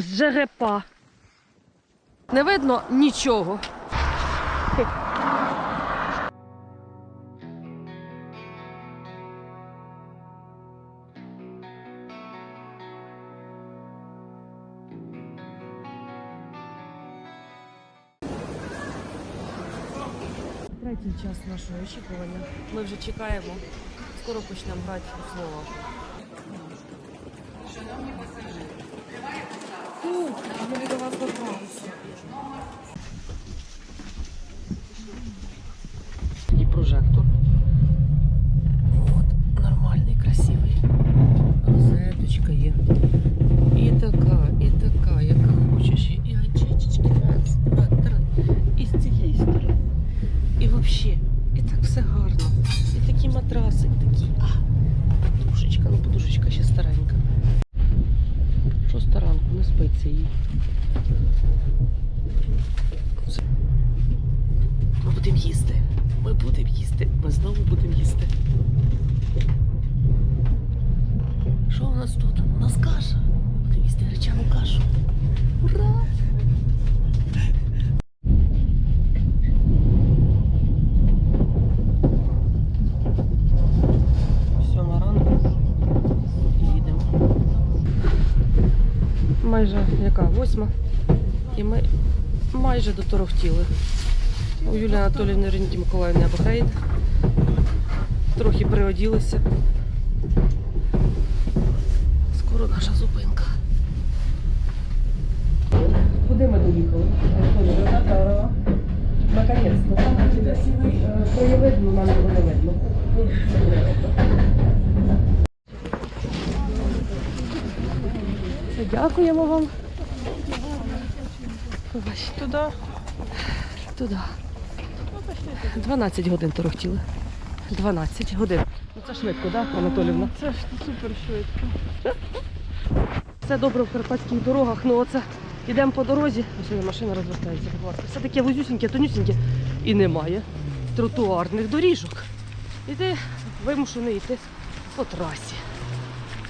Жерепа. Не видно нічого. Третій час нашого очікування. Ми вже чекаємо. Скоро почнемо грати у слово. Фу, я до вас добралася. І прожектор. От, нормальний, красивий. Розеточка є. І така, і така, яка хочеш. І очечки. Раз, два, три. І з цієї сторони. І взагалі, і так все гарно. І такі матраси, і такі. А, подушечка, ну подушечка ще старенька. Шоста ранку, не спиться їй. Все. Ми будемо їсти. Ми будемо їсти. Ми знову будемо їсти. Що у нас тут? У нас каша. Ми будемо їсти гречану кашу. Ура! Майже яка? Восьма. І ми майже доторохтіли. У Юлії Анатоліївни Ренді Миколаївни апгрейд. Трохи приоділися. Скоро наша зупинка. Куди ми доїхали? Наконец-то. Самый красивый краєвид, але нам його не видно. Дякуємо вам. Туди. Туди. 12 годин торохтіли. 12 годин. Ну це швидко, так, Анатолівна? Це ж супер швидко. Все добре в карпатських дорогах, ну оце йдемо по дорозі. Ось машина розвертається, будь ласка. Все таке вузюсіньке, тонюсіньке і немає тротуарних доріжок. І ти вимушений йти по трасі.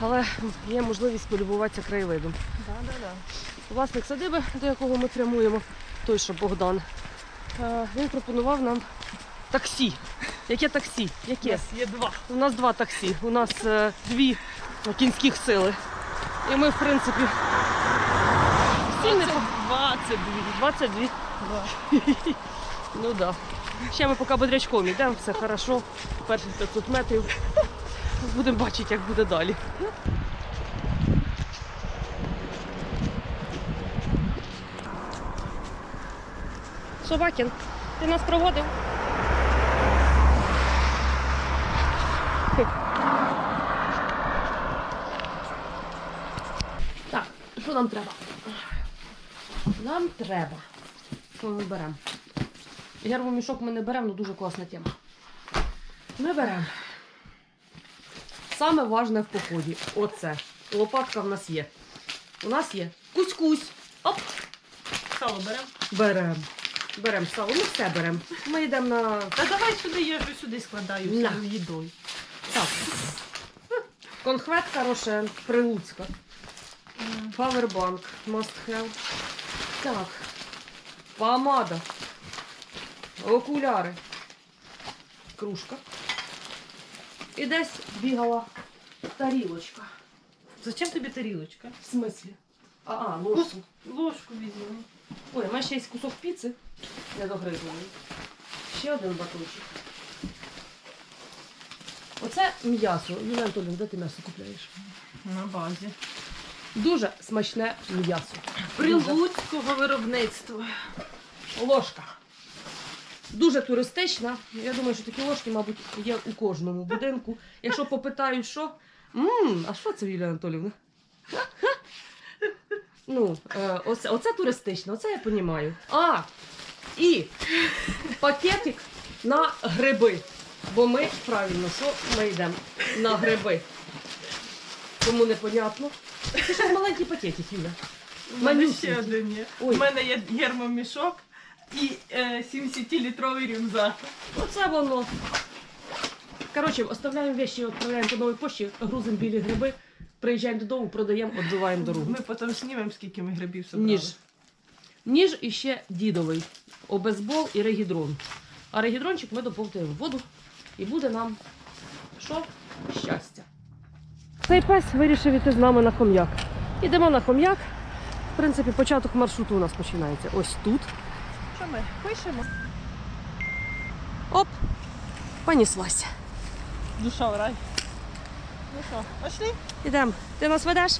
Але є можливість полюбуватися краєвидом. Да, да, да. Власник садиби, до якого ми прямуємо, той, що Богдан, е, він пропонував нам таксі. Яке таксі? Яке? Є, є два. У нас два таксі. У нас е, дві кінських сили. І ми, в принципі, всі не по- 22. 22. Ну так. Да. Ще ми поки бодрячком йдемо, все хорошо. Перші 500 метрів. Будемо бачити, як буде далі. Собакін, ти нас проводив? Що нам треба? Нам треба. Що ми беремо? Гербомішок ми не беремо, ну дуже класна тема. Ми беремо. Саме важне в поході. Оце. Лопатка в нас є. У нас є кусь-кусь. Оп! Сало беремо. Беремо. Беремо сало. Ми все беремо. Ми йдемо на. Та давай сюди, я вже сюди складаю все їдою. Так. Конхветка Рошен, Прилуцька. Павербанк, must have. Так. Помада. Окуляри. Кружка. І десь бігала тарілочка. Зачем тобі тарілочка? В смислі? А, а ложку. Ложку візьмемо. Ой, у мене ще є кусок піци. Недогризаний. Ще один батончик. Оце м'ясо. Юлія Анатолійовна, де ти м'ясо купляєш? На базі. Дуже смачне м'ясо. Прилуцького виробництва. Ложка. Дуже туристична. Я думаю, що такі ложки, мабуть, є у кожному будинку. Якщо попитають, що. Мм, а що це, Юлія Анатолівна? Ну, е, оце, оце туристично, оце я розумію. А, і пакетик на гриби. Бо ми правильно, що ми йдемо на гриби. Кому непонятно. Це ж маленький пакетик, Юля. У мене Малюсенький. ще один є. Ой. У мене є гермомішок і е, 70-літровий рюкзак. Оце воно. Коротше, оставляємо вещи, відправляємо по новій пошті, грузимо білі гриби. приїжджаємо додому, продаємо, відбиваємо дорогу. Ми потім знімемо, скільки ми грибів собрали. Ніж. Ніж і ще дідовий. Обезбол і регідрон. А регідрончик ми доповнюємо в воду і буде нам що? Щастя. Цей пес вирішив іти з нами на хом'як. Ідемо на хом'як. В принципі, початок маршруту у нас починається ось тут. Що ми пишемо? Оп! Поніслася. Душа в рай. Ну що, пішли? Ідемо. Ти нас ведеш?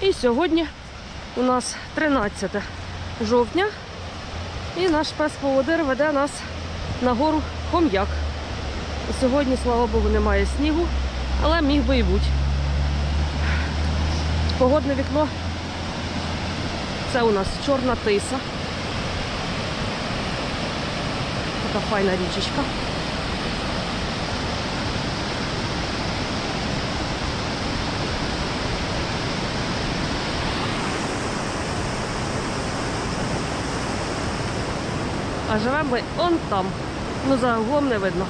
І сьогодні у нас 13 жовтня. І наш пес поводир веде нас на гору Хом'як. Сьогодні, слава Богу, немає снігу, але міг би і бути. Погодне вікно. Це у нас чорна тиса. Така файна річечка. А живемо ми он там. Ну, за углом не видно.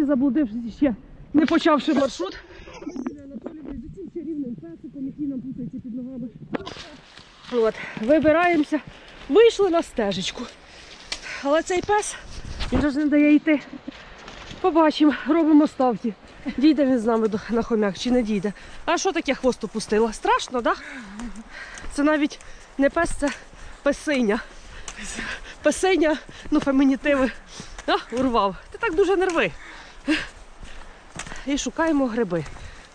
Тричі заблудившись ще, не почавши маршрут. От, вибираємося, вийшли на стежечку. Але цей пес, він же ж не дає йти. Побачимо, робимо ставки. Дійде він з нами на хомяк чи не дійде. А що таке хвост опустила? Страшно, так? Да? Це навіть не пес, це песиня. Песиня, ну фемінітиви. А, урвав. Ти так дуже нерви. І шукаємо гриби.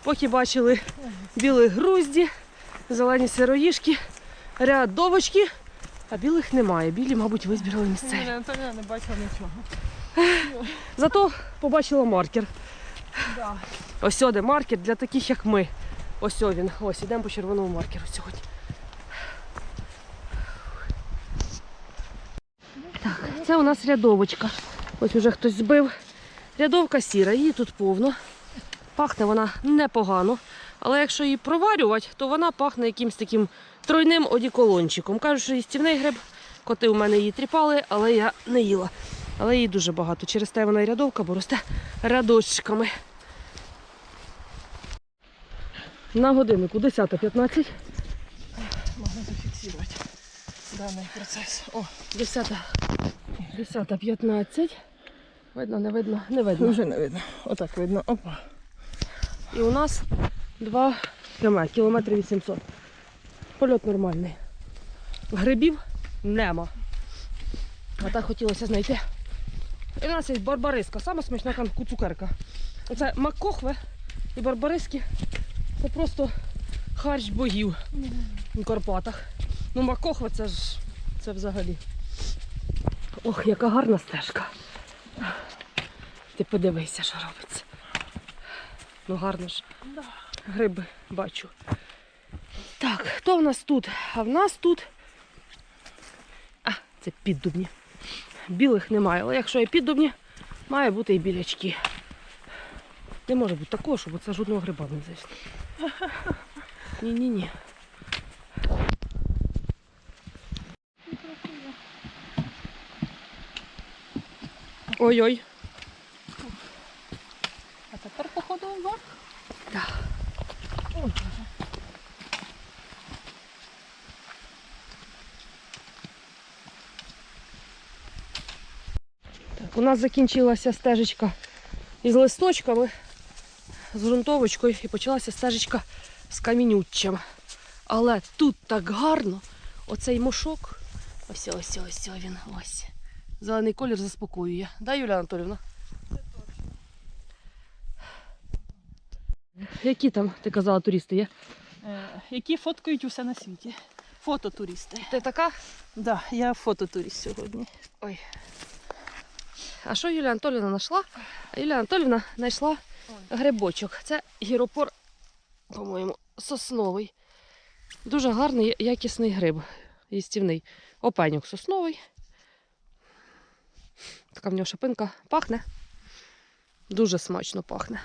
Поки бачили білі грузді, зелені сироїшки, рядовочки, а білих немає. Білі, мабуть, місцеві. Ні, Антоніна не бачила нічого. Зато побачила маркер. Да. Ось сюди маркер для таких, як ми. Ось о він. Ось ідемо по червоному маркеру сьогодні. Так, це у нас рядовочка. Ось уже хтось збив. Рядовка сіра, її тут повно. Пахне вона непогано. Але якщо її проварювати, то вона пахне якимось таким тройним одіколончиком. Кажуть, що їстівний гриб. Коти у мене її тріпали, але я не їла. Але її дуже багато. Через те вона і рядовка, бо росте рядочками. На годиннику 10.15. Можна зафіксувати даний процес. О, 10. 10.15. Видно, не видно, не видно. вже не видно. Отак видно. Опа. І у нас 2 км, кілометри 800. Польот нормальний. Грибів нема. А так хотілося знайти. І у нас є барбариска, сама смачна цукерка. Оце макохве і барбариски. Це просто харч богів у Карпатах. Ну, макохве це ж це взагалі. Ох, яка гарна стежка. Ти подивися, що робиться. Ну гарно ж. Гриби бачу. Так, хто в нас тут? А в нас тут. А, це піддубні. Білих немає, але якщо є піддубні, має бути і білячки. Не може бути такого, щоб це жодного гриба не зайшло. Ні-ні-ні. Ой-ой. А тепер походу вверх. Так. О, Так, у нас закінчилася стежечка із листочками, з ґрунтовочкою і почалася стежечка з камінюччям. Але тут так гарно, оцей мошок, ось ось ось він ось. Зелений колір заспокоює. Да, Юлія Анатолівна? Які там, ти казала, туристи є? Е, які фоткають усе на світі. Фототуристи. Ти така? Да, я фототурист сьогодні. Ой. А що Юлія Анатолівна знайшла? Юлія Анатолівна знайшла грибочок. Це гіропор, по-моєму, сосновий. Дуже гарний, якісний гриб. їстівний. Опеньок сосновий. Така в нього шипинка пахне. Дуже смачно пахне.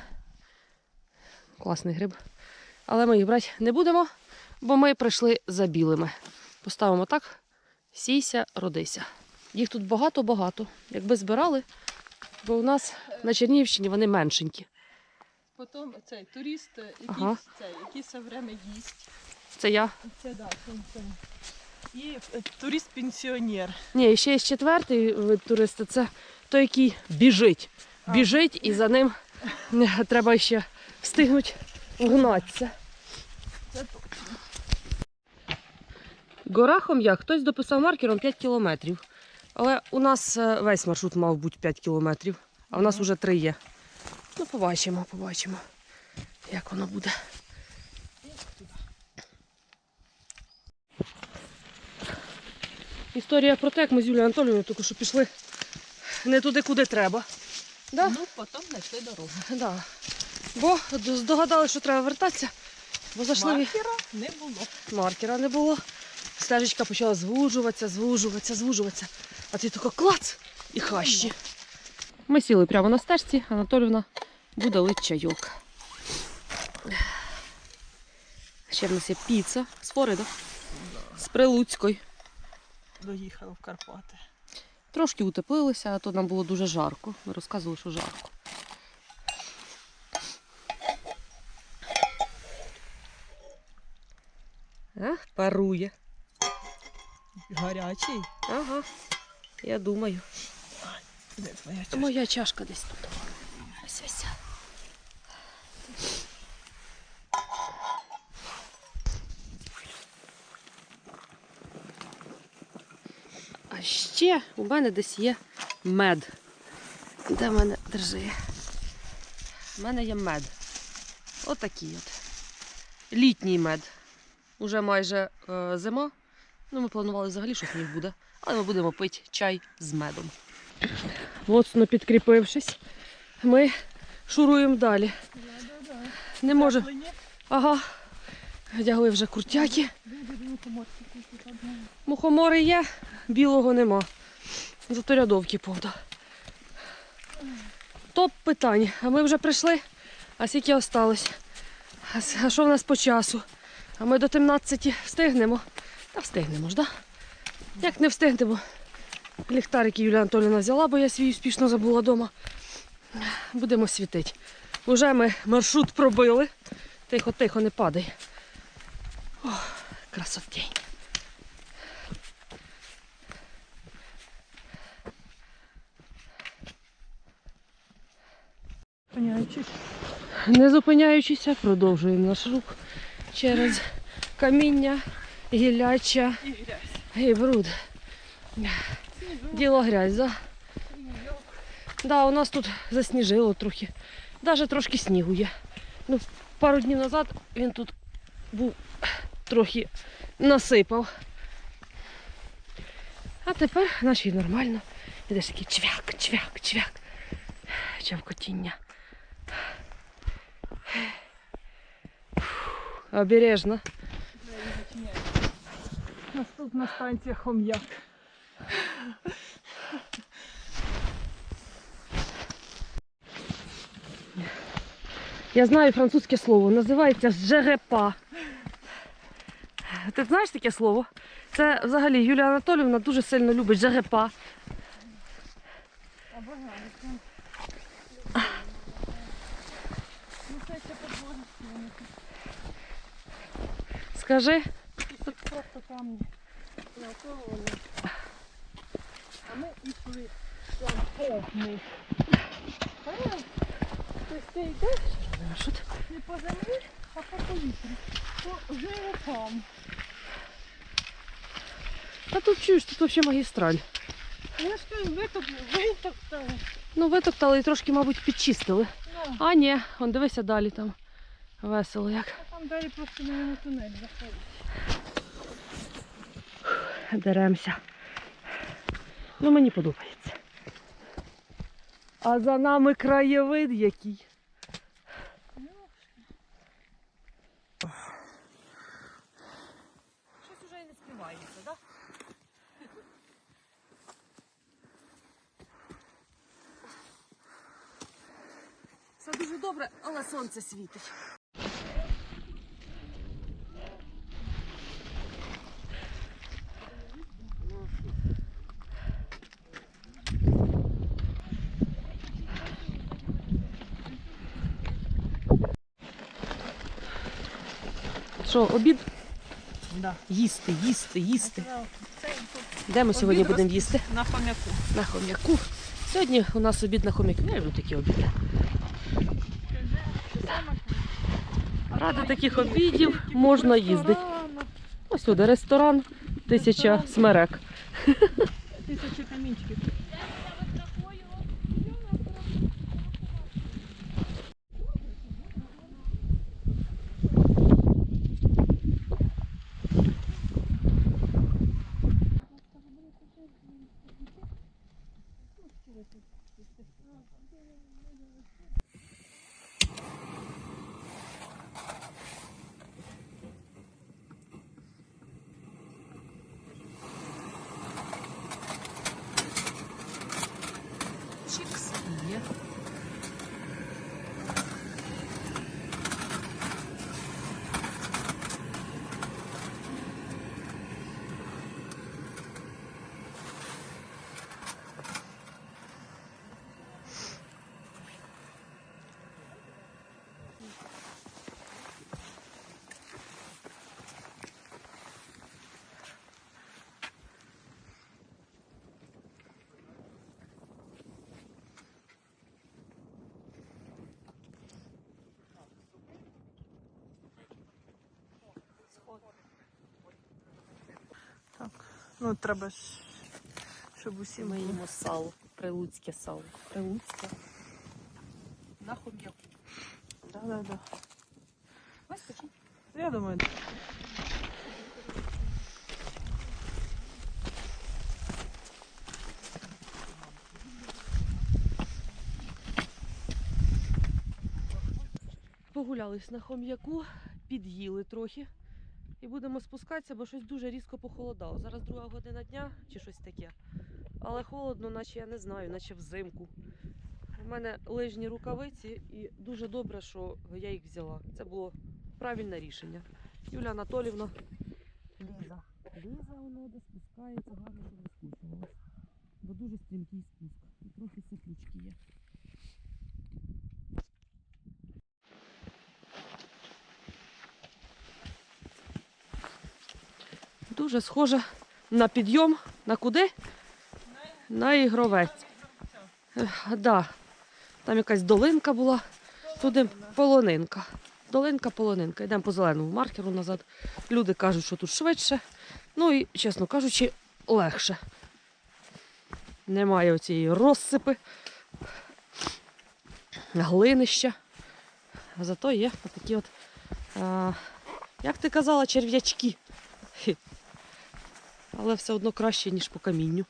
Класний гриб. Але ми їх брати не будемо, бо ми прийшли за білими. Поставимо так: сійся, родися. Їх тут багато-багато. Якби збирали, бо у нас на Чернігівщині вони меншенькі. Потім цей турист, який, Ага. цей, який все время їсть. Це я. Це да, це, це. І е, турист-пенсіонер. Ні, ще є четвертий вид туриста. Це той, який біжить. А. Біжить і за ним е, треба ще встигнути вгнатися. Це точно. Гора Хом'як, хтось дописав маркером 5 кілометрів. Але у нас е, весь маршрут мав бути 5 кілометрів, а у нас вже 3 є. Ну, побачимо, побачимо, як воно буде. Історія про те, як ми з Юлією Анатолією тільки що пішли не туди, куди треба. Да? Ну, потім знайшли дорогу. Да. Бо здогадали, що треба вертатися, бо зайшли Маркера не було. маркера не було. Стежечка почала звужуватися, звужуватися, звужуватися. А ти тако клац і хащі. Ми сіли прямо на стежці, Анатолівна буде лить чайок. Ще в нас є піца з Форида, з Прилуцької. Доїхали в Карпати. Трошки утеплилися, а то нам було дуже жарко. Ми розказували, що жарко. Ах, парує. Гарячий. Ага, я думаю. Де твоя чашка? Моя чашка десь тут. Ось ось. А ще у мене десь є мед. Де в мене держи? У мене є мед. Отакий от. Літній мед. Уже майже е, зима. Ну, ми планували взагалі, що сніг буде. Але ми будемо пити чай з медом. Моцно підкріпившись, ми шуруємо далі. Не може. Ага. Вдягли вже куртяки. Мухомори є, білого нема. Зато рядовки повда. Топ питань. А ми вже прийшли, а скільки осталось? А що в нас по часу? А ми до 17 встигнемо? Та встигнемо ж, да? Як не встигнемо? Ліхтарики Юлія Анатоліївна взяла, бо я свій успішно забула вдома. Будемо світити. Уже ми маршрут пробили. Тихо, тихо, не падай. Ох, красотень. Не зупиняючися, продовжуємо наш рух через каміння, гілляча І бруд. Діло грязь, да? Да, у нас тут засніжило трохи. Навіть трошки снігу є. Ну, пару днів назад він тут був трохи насипав. А тепер наче й нормально. Ідеш такий чвяк, чвяк, чвяк. Чавкотіння. Обережно. Наступна станція Хом'як. Я знаю французьке слово, називається жерепа. Ти знаєш таке слово? Це взагалі Юлія Анатоліївна дуже сильно любить жерепа. Ну це ще подводить. Скажи, Тут просто камні. А ми йшли прям повний. Тобто ти йдеш не по землі, а по повітрі. По животам. Та тут чуєш, тут взагалі магістраль. Я ж кажу, витоптали, витоптали. Ну, витоптали і трошки, мабуть, підчистили. А ні, он дивися далі там. Весело як. Там далі просто на тунель заходить. Деремося. Ну мені подобається. А за нами краєвид який. Щось уже і не співається, так? Все дуже добре, але сонце світить. Що, обід? Да. Їсти, їсти, їсти. Де ми сьогодні будемо їсти? На хомяку. На хом'яку. Сьогодні у нас обід на хом'яку. Я люблю такі обіди. Ради таких обідів можна їздити. Ось сюди ресторан, тисяча смерек. Тисячі камінчиків. Чікс є. Так. Ну, треба ж, щоб усі Ми їмо сало, прилуцьке сало. Прилуцьке. На хом'яку. Да, да, да. Вистачить? Я думаю, Погулялись на хом'яку, під'їли трохи. І будемо спускатися, бо щось дуже різко похолодало. Зараз друга година дня чи щось таке. Але холодно, наче я не знаю, наче взимку. У мене лижні рукавиці, і дуже добре, що я їх взяла. Це було правильне рішення. Юля Анатолівна. Ліза. Ліза воно де спускається, гарно, щоб не скучувалась. Бо дуже стрімкий спуск. І трохи сиплючки є. Дуже схоже на підйом. На куди? На ігровець. Да. Там якась долинка була, туди полонинка. Долинка, полонинка. Йдемо по зеленому маркеру назад. Люди кажуть, що тут швидше. Ну і, чесно кажучи, легше. Немає оцієї розсипи, глинища. Зато є такі от, а, як ти казала, черв'ячки. Але все одно краще, ніж по камінню.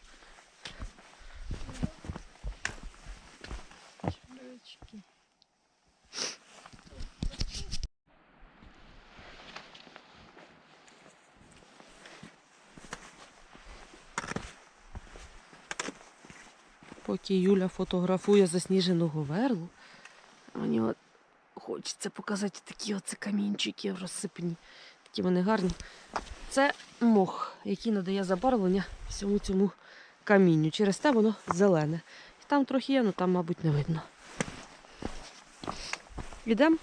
Поки Юля фотографує засніженого верлу, мені от хочеться показати такі оце камінчики розсипані. Такі вони гарні. Це мох, який надає забарвлення всьому цьому камінню. Через те воно зелене. Там трохи є, але там, мабуть, не видно. Йдемо.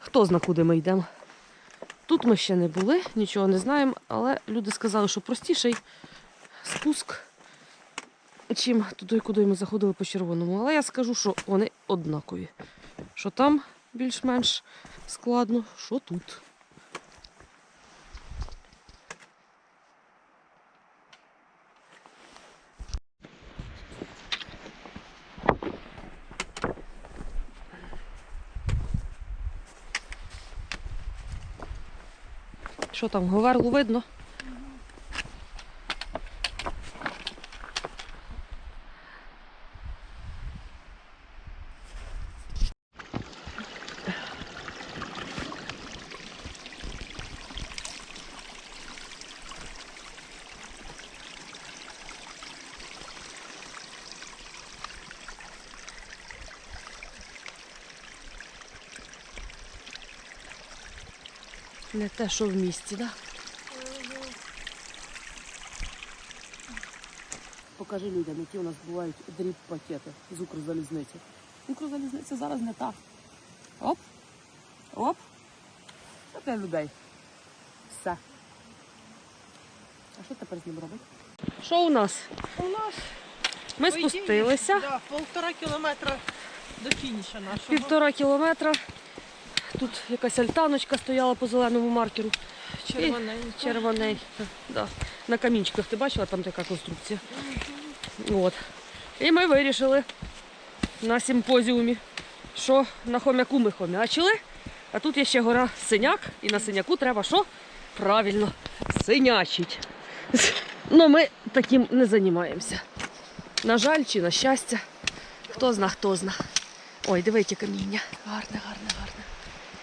Хто зна, куди ми йдемо. Тут ми ще не були, нічого не знаємо, але люди сказали, що простіший спуск, чим туди, куди ми заходили по червоному. Але я скажу, що вони однакові. Що там більш-менш складно, що тут. Що там, говерлу видно? Не те, що в місті, так? Да? Покажи людям, які у нас бувають дріб пакети з Укрзалізниці. Укрзалізниця зараз не та. Оп. Оп. Для людей. Все. А що тепер з ним робити? Що у нас? У нас Ми спустилися. Да, полтора кілометра до фініша нашого. Півтора кілометра. Тут якась альтаночка стояла по зеленому маркеру. Червоненька. Червоний. Да. На камінчиках ти бачила, там така конструкція. От. І ми вирішили на симпозіумі, що на хомяку ми хомячили, а тут є ще гора синяк, і на синяку треба що? Правильно, синячить. Ну ми таким не займаємося. На жаль, чи на щастя. Хто зна, хто зна. Ой, яке каміння. Гарне, гарне.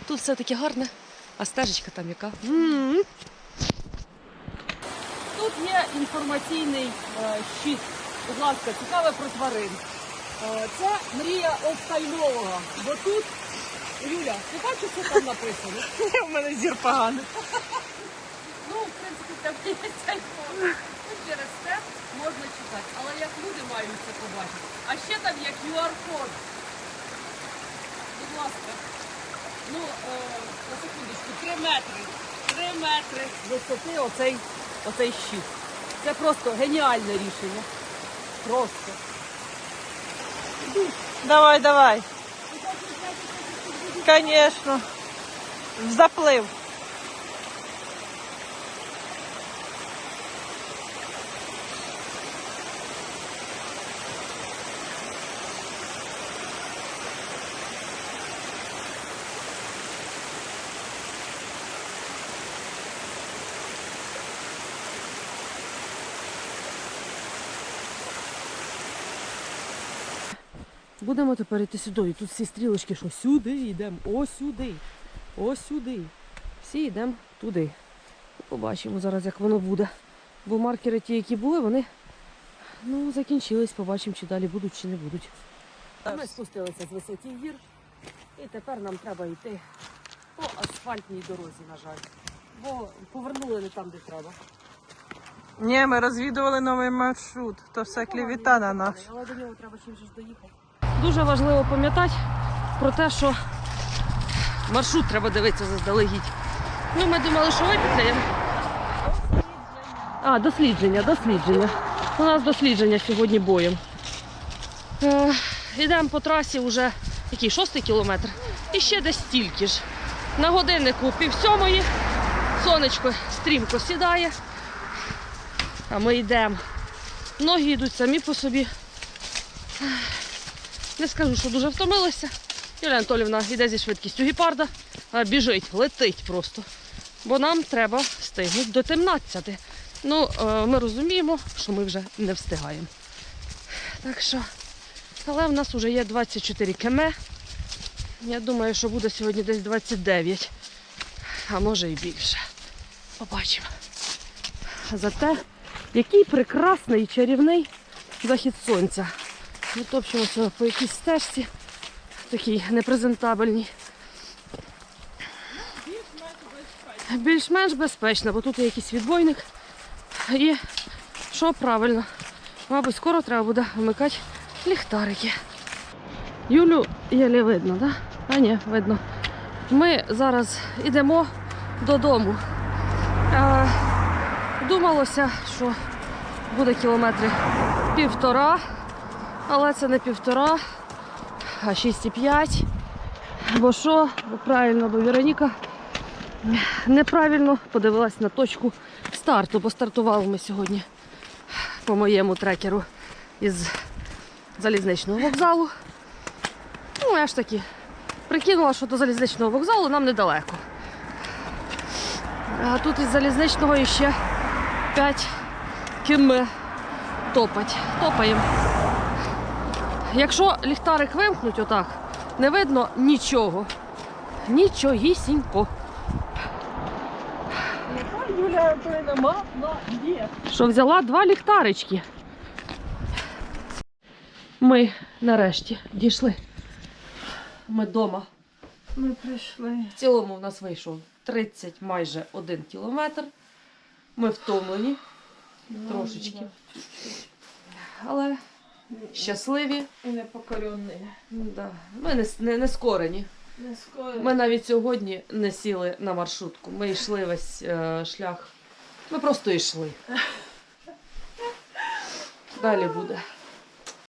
Тут все таке гарне, а стежечка там яка. Тут є інформаційний е, щит. Будь ласка, цікаве про тварин. Е, це мрія офтальмолога. Бо тут, Юля, ти бачиш, що там написано? У мене зір поганий. Ну, в принципі, там є цей фон. Ну, через це можна читати. Але як люди мають це побачити. А ще там є QR-код. Будь ласка. Ну, е, на секундочку, 3 метри. 3 метри висоти оцей, оцей щит. Це просто геніальне рішення. Просто. Давай, давай. Конечно. В заплив. Будемо тепер йти сюди. І тут всі стрілочки, що сюди йдемо, ось сюди, ось сюди. Всі йдемо туди. Побачимо зараз, як воно буде. Бо маркери ті, які були, вони ну, закінчились. Побачимо, чи далі будуть, чи не будуть. Ми спустилися з висоті гір. І тепер нам треба йти по асфальтній дорозі, на жаль. Бо повернули не там, де треба. Ні, ми розвідували новий маршрут. То все клівіта на нас. Але до нього треба чим ж доїхати. Дуже важливо пам'ятати про те, що маршрут треба дивитися заздалегідь. Ну, ми думали, що випітляємо. А, дослідження, дослідження. У нас дослідження сьогодні боєм. Е, йдемо по трасі вже який шостий кілометр. І ще десь стільки ж. На годиннику пів сьомої. Сонечко стрімко сідає. А ми йдемо. Ноги йдуть самі по собі. Не скажу, що дуже втомилася. Юлія Анатолівна йде зі швидкістю гепарда, а біжить, летить просто. Бо нам треба встигнути до 17. Ну, е, ми розуміємо, що ми вже не встигаємо. Так що, але в нас вже є 24 км. Я думаю, що буде сьогодні десь 29, а може і більше. Побачимо. Зате, який прекрасний і чарівний захід сонця. Ми топчемося по якійсь стежці, такій непрезентабельній. Більш-менш безпечно, бо тут є якийсь відбойник. І що правильно, мабуть, скоро треба буде вмикати ліхтарики. Юлю єлі видно, так? Да? А ні, видно. Ми зараз йдемо додому. Думалося, що буде кілометри півтора, але це не півтора, а 6,5. Бо що? Бо правильно, бо Вероніка неправильно подивилась на точку старту, бо стартували ми сьогодні по моєму трекеру із залізничного вокзалу. Ну, я ж таки прикинула, що до залізничного вокзалу нам недалеко. А тут із залізничного ще 5 км топать. Топаємо. Якщо ліхтарик вимкнуть отак, не видно нічого. Нічогісінько. Що взяла два ліхтарички. Ми нарешті дійшли. Ми вдома. Ми прийшли. В цілому в нас вийшов 30 майже 1 кілометр. Ми втомлені, Трошечки. Ну, чуть-чуть. але щасливі. І непокорені. Да. Ми не, не, не скорені. Не скорені. Ми навіть сьогодні не сіли на маршрутку. Ми йшли весь е, шлях. Ми просто йшли. Далі буде.